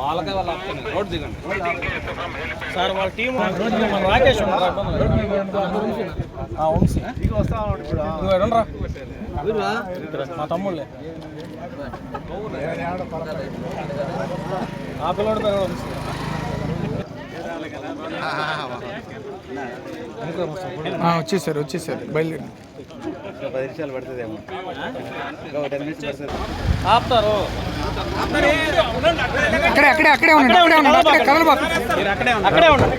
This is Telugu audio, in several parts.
వాళ్ళకే వాళ్ళు ఆపుతాను రోడ్ దిగండి. సార్ వాళ్ళ టీం మన రాకేష్ ఉన్నారా వంశీ నువ్వు ఎడంరా మా తమ్ముళ్ళే. ఆ పిల్లడి పేరు వచ్చేసారు వచ్చేసారు. బయలుదేరి పది నిమిషాలు పడుతుందేమో. ఒక టెన్ మినిట్స్ పడుతుంది. ఆపుతారు. అక్కడే అక్కడే అక్కడే ఉండండి అక్కడే ఉండండి. అక్కడే కదలబాకు. మీరు అక్కడే ఉండండి. అక్కడే ఉండండి.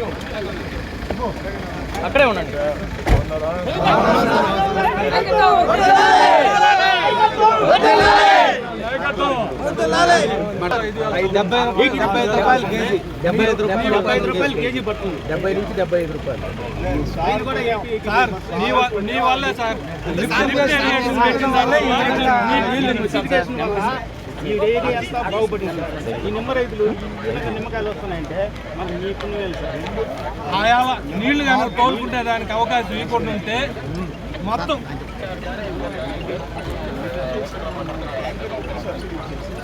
అక్కడే ఉండండి. డెబ్బై రూపాయలు కేజీ డెబ్బై ఐదు రూపాయలు డెబ్బై ఐదు రూపాయలు కేజీ పడుతుంది డెబ్బై నుంచి డెబ్బై ఐదు రూపాయలు నీ సార్ ఈ డైరీ అంతా బాగుపడింది సార్ ఈ నిమ్మ రైతులు నిమ్మకాయలు వస్తున్నాయంటే మనకి ఈ పుణ్యం సార్ నీళ్ళు కనుక కోలుకుంటే దానికి అవకాశం ఇవ్వకుండా ఉంటే మొత్తం.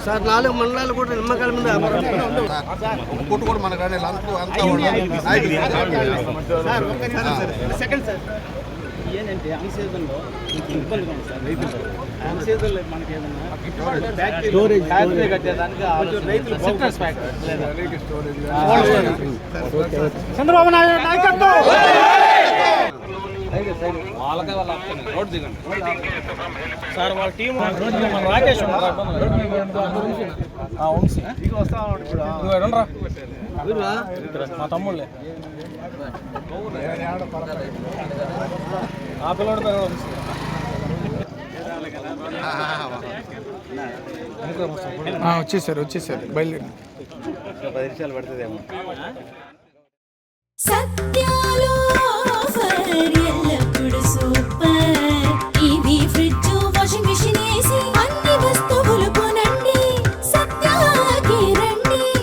సార్ నాలుగు మండలాలు కూడా నిమ్మకాయల మీద కొట్టు కూడా మన కాడ సెకండ్ సార్. ఏంటంటే అన్ సీజన్లో కొంచెం ఇబ్బందిగా ఉంది సార్ రైతులు. అన్ సీజన్లో మనకి ఏదన్నా ఫ్యాక్టరీ ఫ్యాక్టరీ కట్టేదానికి కొంచెం రైతులు సిట్రస్ ఫ్యాక్టరీ చంద్రబాబు నాయుడు నాయకత్వం! వాళ్ళకే వాళ్ళు ఆపుతాను రోడ్ దిగండి సార్ వాళ్ళ టీం రాకేష్ వంశీ మా తమ్ముళ్ళే ఆ పిల్లడి పేరు వంశీ వచ్చేసారు వచ్చేసారు బయలుదేరి పది నిమిషాలు పడుతుందేమో సత్యాలో